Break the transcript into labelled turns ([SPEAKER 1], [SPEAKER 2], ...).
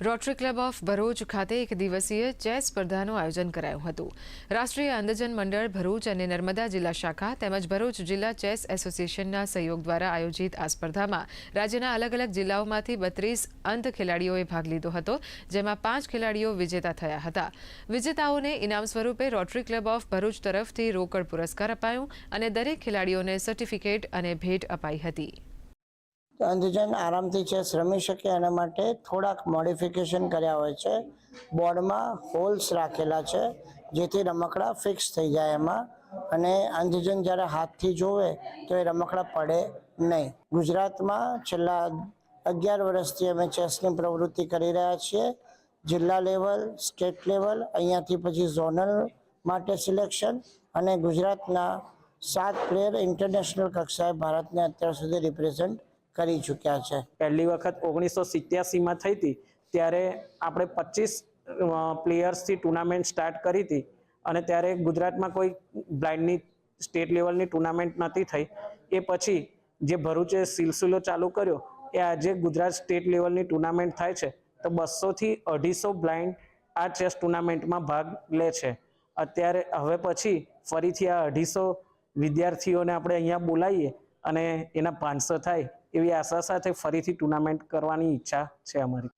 [SPEAKER 1] Rotary club of Bharuch ખાતે એક દિવસીય ચેસ સ્પર્ધાનું આયોજન કરાયું હતું. રાષ્ટ્રીય અંધજન મંડળ ભરૂચ અને નર્મદા જિલ્લા શાખા તેમજ ભરૂચ જિલ્લા ચેસ એસોસિએશનના સહયોગ દ્વારા આયોજિત આ સ્પર્ધામાં રાજ્યના અલગ અલગ જિલ્લાઓમાંથી બત્રીસ અંધ ખેલાડીઓએ ભાગ લીધો હતો, જેમાં પાંચ ખેલાડીઓ વિજેતા થયા હતા. વિજેતાઓને ઇનામ સ્વરૂપે રોટરી ક્લબ ઓફ ભરૂચ તરફથી રોકડ પુરસ્કાર અપાયું અને દરેક ખેલાડીઓને સર્ટિફિકેટ અને ભેટ અપાઈ હતી.
[SPEAKER 2] અંધજન આરામથી ચેસ રમી શકે એના માટે થોડાક મોડિફિકેશન કર્યા હોય છે. બોર્ડમાં હોલ્સ રાખેલા છે, જેથી રમકડા ફિક્સ થઈ જાય એમાં. અને અંધજન જ્યારે હાથથી જોવે, તો એ રમકડા પડે નહીં. ગુજરાતમાં છેલ્લા અગિયાર વર્ષથી અમે ચેસની પ્રવૃત્તિ કરી રહ્યા છીએ. જિલ્લા લેવલ, સ્ટેટ લેવલ, અહીંયાથી પછી ઝોનલ માટે સિલેક્શન અને ગુજરાતના સાત પ્લેયર ઇન્ટરનેશનલ કક્ષાએ ભારતને અત્યાર સુધી રિપ્રેઝેન્ટ કરી ચૂક્યા છે.
[SPEAKER 3] પહેલી વખત ઓગણીસો સિત્યાસીમાં થઈ હતી, ત્યારે આપણે પચીસ પ્લેયર્સથી ટુર્નામેન્ટ સ્ટાર્ટ કરી હતી અને ત્યારે ગુજરાતમાં કોઈ બ્લાઇન્ડની સ્ટેટ લેવલની ટુર્નામેન્ટ નથી થઈ. એ પછી જે ભરૂચે સિલસિલો ચાલુ કર્યો, એ આજે ગુજરાત સ્ટેટ લેવલની ટુર્નામેન્ટ થાય છે. તો બસોથી અઢીસો બ્લાઇન્ડ આ ચેસ ટુર્નામેન્ટમાં ભાગ લે છે. અત્યારે હવે પછી ફરીથી આ અઢીસો વિદ્યાર્થીઓને આપણે અહીંયા બોલાવીએ. અને એના પાંચસો થાય એવી આશા સાથે ફરીથી ટુર્નામેન્ટ કરવાની ઈચ્છા છે અમારી.